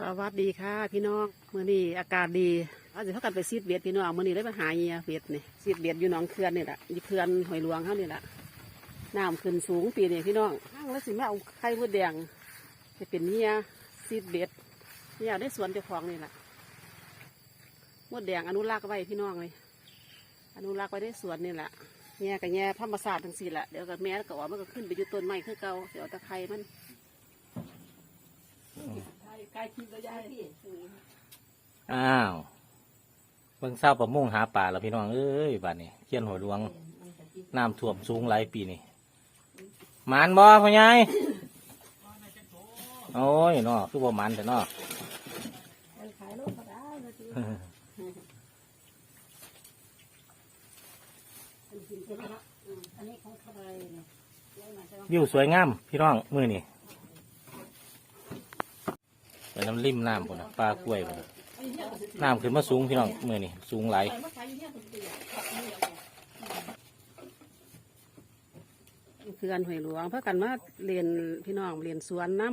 สวัสดีค่ะ พี่น้องมื้อนี้อากาศดีเอาสิพากันไปซีดเบียดพี่น้องมื้อนี้ได้มาหาเหียเบียดนี่ซีดเบียดอยู่หนองเขื่อนนี่แหละอยู่เขื่อนหอยหลวงเขานี่แหละน้ำขึ้นสูงปีนี้พี่น้องห้างแล้วสิแม่เอาไข่มดแดงจะเป็นเหียซีดเบียดเนี่ยได้สวนเจ้าของนี่แหละมดแดงอนุรักษ์ไว้พี่น้องเลยอนุรักษ์ไว้ได้สวนนี่แหละเนี่ยกับแง่ธรรมศาสตร์ทั้งสี่แหละเดี๋ยวกับแม่ก็ว่ามันก็ขึ้นไปอยู่ต้นไม้คือเก่าเดี๋ยวตะไคร้มัน ใกล้คิดก็ได้พี่อ้าวเบิ่งเศร้าประมงหาป่าแล้วพี่น้องเอ้ยบ้านนี้เขียนหัวดวงน้ำท่วมสูงหลายปีนี่หมานบ่พ่อใหญ่โอ้ยเนาะคือบ่หมานแต่เนาะขายโลกก็ได้นะจีอันนี้ของใครเนี่ยได้มาใช่ไหมวิวสวยงาม พี่น้องมือนี่ ไปน้ำริมน้ำพุ่นนะปลากล้วยพุ่นน่ะน้ำขึ้นมาสูงพี่น้องมือนี่สูงหลายคืออันหอยหลวงเพรากันมาเรียนพี่น้องเรียนสวนน้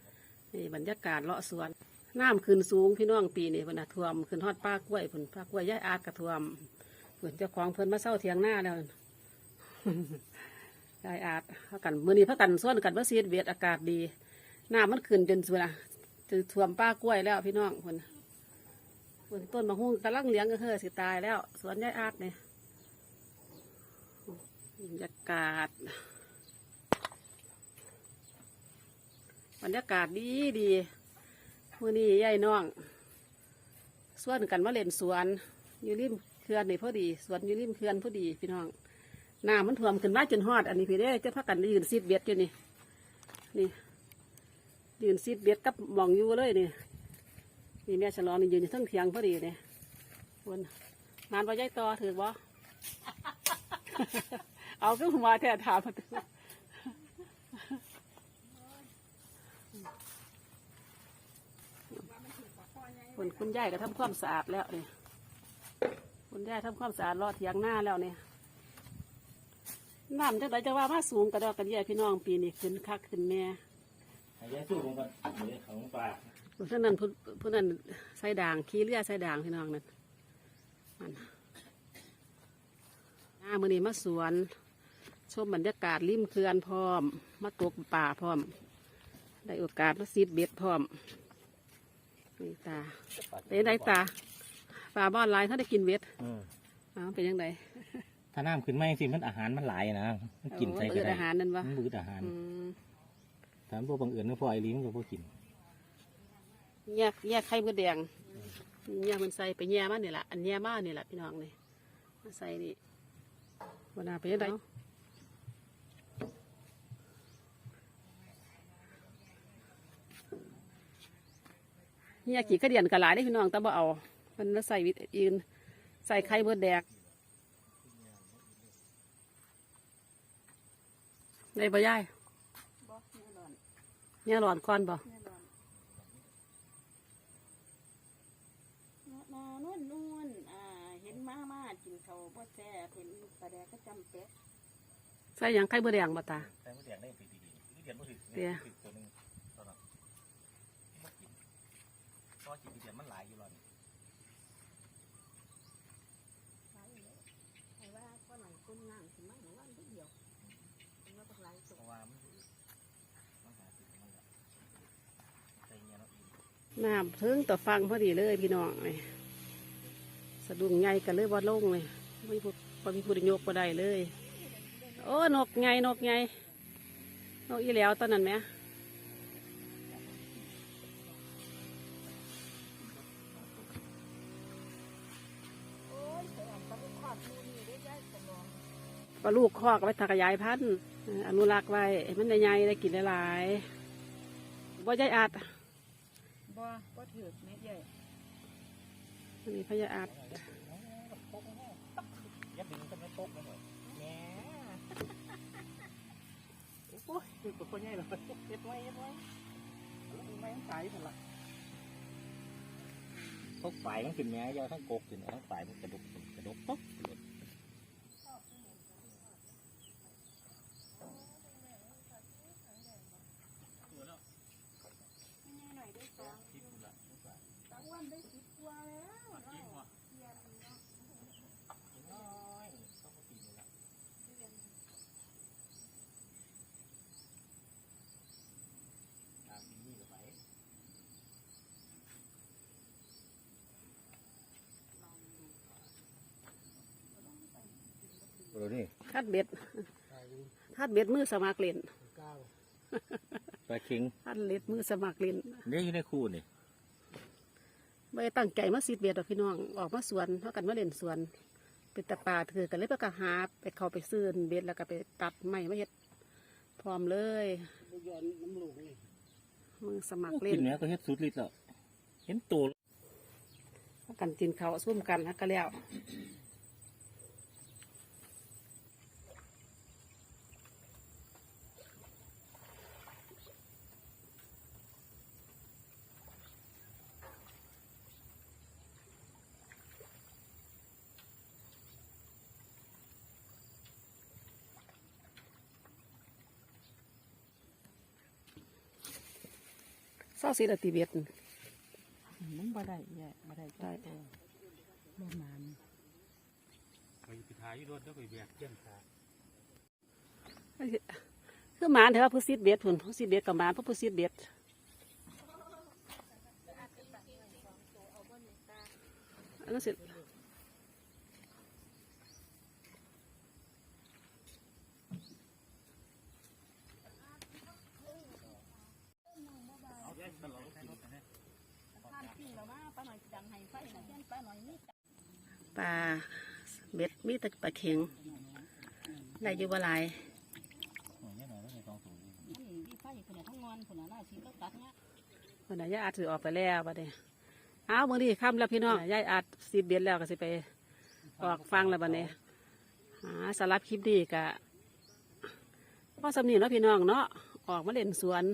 ำนี่บรรยากาศเลาะสวนน้ำขึ้นสูงพี่น้องปีนี้เพิ่นน่ะท่วมขึ้นฮอดป้ากล้วยเพิ่นป้ากล้วยย้ายอาดกระท่วมเพิ่นเจ้าของเพิ่นมาเศร้าเทียงหน้าแล้ว ย้ายอาดเพรากันมื้อนี้เพรากันส่วนกันว่าซีดเวียดอากาศดีน้ำมันขึ้นจนสุดละ จะท่วมป้ากล้วยแล้วพี่น้องเพิ่นเพิ่นต้นมะฮุ่งกำลังเลี้ยงก็เฮือสิตายแล้ว สวนยายอาดเนี่ยบรรยากาศบรรยากาศดีดีมื่อนี้ยายน้องสวนกันมาเล่นสวนอยู่ริมเขื่อนนี่พอดี สวนอยู่ริมเขื่อนพอดี พี่น้องน้ำมันท่วมขึ้นมาจนฮอด อันนี้พี่เด้จะพักกันยืนซีดเบียดอยู่นี่นี่ ยืนซีดเบียดกับมองอยู่เลยนี่นี่แม่ฉลองนี่ยืนอยู่ทั้งเทียงพอดีเนี่ยคนงานว่ายายต่อถือบ่เอาก็มาแท้ถามมาตัวคุณคุณยายก็ทำความสะอาดแล้วเนี่ยคุณยายทำความสะอาดรอดเทียงหน้าแล้วเนี่ยน้ำจังไรจะว่ามาสูงกระดอกกระเดียพี่น้องปีนี้ขึ้นคักขึ้นแม่ ยายสู้ลงกันเดี๋ยวของปลาผู้นั้นผู้ผู้นั้นใส่ด่างขี้เลือใส่ด่างพี่น้องนั่นนั่นหน้ามือนี้มาสวนชมบรรยากาศริมเขื่อนพร้อม มาตกป่าพร้อม ได้โอกาสมาซีดเบ็ดพร้อมนี่ตาเป็นยังไงตาปลาบ้านหลายถ้าได้กินเวทอืมอ้าวเป็นยังไงถ้าน้ำขึ้นไม่สิมันอาหารมันหลายนะมันกินใส่เอก็อได้อาหารนั่นวะมันบืดอาหารอืมถามพวกบางเอิญก็พอไอรีมันก็พวกกินแยกแยกไข่มดแดงแยกมันใส่ไปแย่มาเนี่ยแหละอันแย่มาเนี่ยแหละพี่น้องนี่มาใส่นี่วันนาเป็นยังไงแยกกี่กระเดียนกระหลายได้พี่น้องแต่บ่เอามันใส่วิตยืนใส่ไข่มดแดงได้บ่ยาย เนี่ยหลอนก่อนบ่นานวลนวลอ่า เห็นมามากินเขาวบ่แซ่บเห็นปลาแดกก็จำเป็ดใส่หยังไข่มดแดงบ่ตาใส่มะเขือได้ปีดีๆเดียนมะเขือเดี๋ยว ตัวนึงตอนนั้นบ่กินเพราะกินเดียนมันหลายอยู่หรอกไอ้ว่าก็หน่อยก้มง่างถึงมั่งหรือว่าเดียวถึงว่าเป็นไรสุเพราะว่ามันมันหากินมันแหละใส่เงี้ยเนาะอีก น้ำถึงต่อฟังพอดีเลยพี่น้องเลยสะดุ้งใหญ่กันเลยว่าลงเลยไม่พูดพอมีพูดยกก็ได้เลย โอ้นกไงนกไงนกอีแล้วตอนนั้นไหมปลาลูกคอกไว้ถักขยายพันธุ์อนุรักษ์ไว้มันใหญ่ๆได้กินหลายๆบ่ใหญ่อาด บ่บ่ถือเม็ดใหญ่อันนี้พญาอาดยัดดึงก็ไม่ตกเลยแหมโอ้ยคือตัวคนใหญ่เลยเย็ดไว้เย็ดไว้แล้วไม่ต้องตายผละพวกฝ่ายมันขึ้นแม้ยาวทั้งกกขึ้นทั้งฝ่ายมันกระดกกระดกป๊อกเลย หน่อยด้วยสอง ดี๋ยวนี้คัดเบ็ดคัดเบ็ดมือสมัครเล่นปลาเข็งคัดเล็ดมือสมัครเล่นเนี่ยอยู่ในคูนี่ไม่ได้ตั้งใจมาซีดเบ็ดหรอกพี่น้องออกมาสวนเท่ากันมาเล่นสวนเป็นตะปาถือกันเลยไปกระหาไปเข้าไปซื้อเบ็ดแล้วก็ไปตัดไม้มาเฮ็ดพร้อมเลยมือสมัครเล่กินนเนี้ยก็เฮ็ดสุดฤทธิ์แล้วเห็นตัวพากันกินข้าวซุ่มกันแล้วก็แล้วาสีดติเบ็ดมันบ่ได้แย่บ่ได้ได้ตัวบ่มานไปไปถ่ายรถแล้วไปแบกเจ้าขาคือหมานเถอะผู้ซีดเบ็ดผุนผู้ซีดเบ็ดกับหมานเพราะผู้ซีดเบ็ดอันนั้นสิท่านปิ้งแล้ว มาป้าหน่อยดังให้ไฟนะเช่นป้าหน่อยนี่ปลาเบ็ดมีแต่ปลาเข็งได้อยู่บ่หลายเนี่ยหนยแล้วในกองสูงมันนี้ยายอาจถือออกไปแล้วบัดนี้อ้าวมื่อนี้ค่ำแล้วพี่น้องยายอาจซีเบ็ดแล้วก็สิไปออกฟังแล้วบัดนี้สารับคลิปดีกะพ่อสำนีเนาะพี่น้องเนาะออกมาเล่นสวน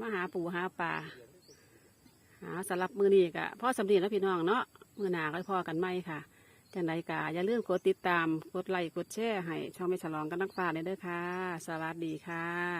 มาหาปู่หาปลา หาสำหรับมือนี้กะพ่อสำนีเนาะพี่น้องเนาะมือหนาก็พอกันไหมค่ะจันไรกาอย่าลืมกดติดตาม กดไลค์ กดแชร์ให้ช่องไม่ฉลองกันนักฟ้าเลยเด้อค่ะ สวัสดีค่ะ